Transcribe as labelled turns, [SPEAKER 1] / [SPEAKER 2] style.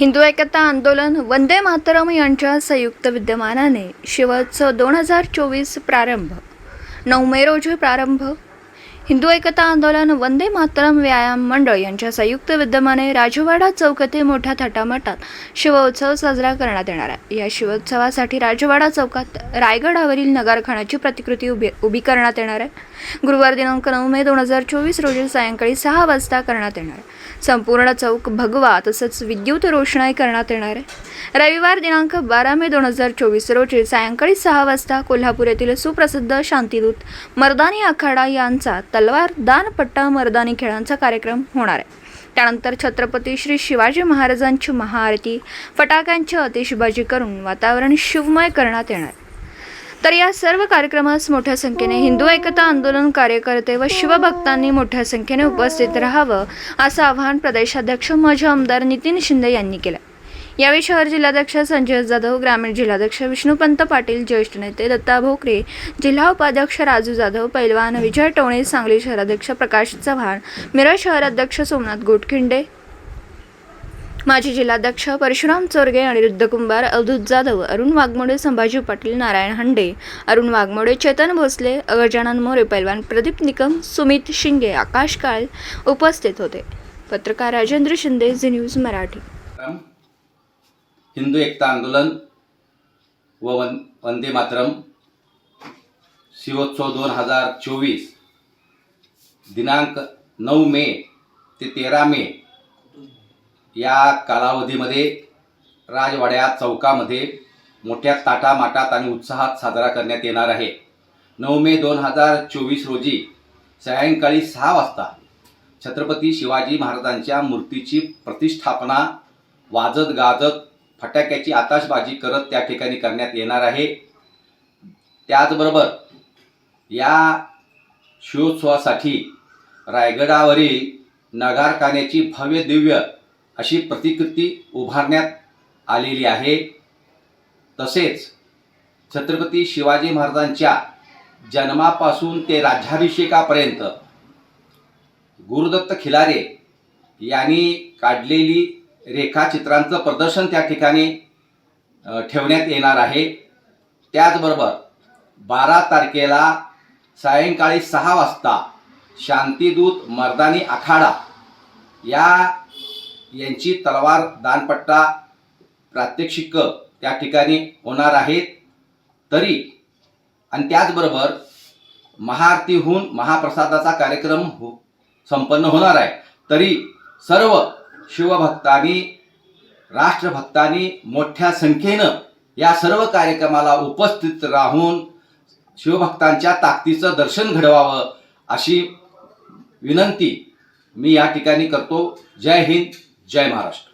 [SPEAKER 1] हिंदू एकता आंदोलन वंदे मातरम यांच्या संयुक्त विद्यमानाने शेवटचं दोन हजार चोवीस प्रारंभ. नऊ मे रोजी प्रारंभ. हिंदू एकता आंदोलन वंदे मातरम व्यायाम मंडळ यांच्या संयुक्त विद्यमाने राजवाडा चौक येथे मोठ्या थाटामाटात शिवोत्सव साजरा करण्यात येणार आहे. या शिवोत्सवासाठी राजवाडा चौकात रायगडावरील नगारखानाची प्रतिकृती उभी उभी करण्यात येणार आहे. गुरुवार दिनांक नऊ मे दोन हजार चोवीस रोजी सायंकाळी सहा वाजता करण्यात येणार आहे. संपूर्ण चौक भगवा तसंच विद्युत रोषणाई करण्यात येणार आहे. रविवार दिनांक बारा मे दोन हजार चोवीस रोजी सायंकाळी सहा वाजता कोल्हापूर येथील सुप्रसिद्ध शांतिदूत मर्दानी आखाडा यांचा तलवार दानपट्टा मर्दानी खेळांचा कार्यक्रम होणार आहे. त्यानंतर छत्रपती श्री शिवाजी महाराजांची महाआरती फटाक्यांची आतिषबाजी करून वातावरण शिवमय करण्यात येणार तर या सर्व कार्यक्रमास मोठ्या संख्येने हिंदू एकता आंदोलन कार्यकर्ते व शिवभक्तांनी मोठ्या संख्येने उपस्थित राहावं असं आवाहन प्रदेशाध्यक्ष माजी आमदार नितीन शिंदे यांनी केलं. यावेळी शहर जिल्हाध्यक्ष संजय जाधव ग्रामीण जिल्हाध्यक्ष विष्णुपंत पाटील ज्येष्ठ नेते दत्ता भोकरे जिल्हा उपाध्यक्ष राजू जाधव पैलवान विजय टोणे सांगली शहराध्यक्ष प्रकाश चव्हाण मिरज शहराध्यक्ष सोमनाथ गोटखिंडे. माजी जिल्हाध्यक्ष परशुराम चोरगे अनिरुद्ध कुंभार अवधूत जाधव अरुण वाघमोडे संभाजी पाटील नारायण हंडे अरुण वाघमोडे चेतन भोसले गजानन मोरे पैलवान प्रदीप निकम सुमित शिंगे आकाश काळ उपस्थित होते. पत्रकार राजेंद्र शिंदे झी न्यूज मराठी.
[SPEAKER 2] हिंदू एकता आंदोलन व वन वंदे मातरम शिवोत्सव दोन हजार चोवीस दिनांक नऊ मे ते तेरा मे या कालावधीमध्ये राजवाड्या चौकामध्ये मोठ्या ताटामाटात आणि उत्साहात साजरा करण्यात येणार आहे. नऊ मे दोन हजार चोवीस रोजी सायंकाळी सहा वाजता छत्रपती शिवाजी महाराजांच्या मूर्तीची प्रतिष्ठापना वाजत गाजत फटाक्याची आताशबाजी करत त्या ठिकाणी करण्यात येणार आहे. त्याचबरोबर या शिवोत्सवासाठी रायगडावरील नगारखान्याची भव्य दिव्य अशी प्रतिकृती उभारण्यात आलेली आहे. तसेच छत्रपती शिवाजी महाराजांच्या जन्मापासून ते राज्याभिषेकापर्यंत गुरुदत्त खिलारे यांनी काढलेली रेखाचित्रांचं प्रदर्शन त्या ठिकाणी ठेवण्यात येणार आहे. त्याचबरोबर बारा तारखेला सायंकाळी सहा वाजता शांतीदूत मर्दानी आखाडा या यांची तलवार दानपट्टा प्रात्यक्षिक त्या ठिकाणी होणार आहेत. तरी आणि त्याचबरोबर महाआरतीहून महाप्रसादाचा कार्यक्रम हो संपन्न होणार आहे. तरी सर्व शिवभक्तांनी राष्ट्रभक्तांनी मोठ्या संख्येनं या सर्व कार्यक्रमाला उपस्थित राहून शिवभक्तांच्या ताकदीचं दर्शन घडवावं अशी विनंती मी या ठिकाणी करतो. जय हिंद जय महाराष्ट्र.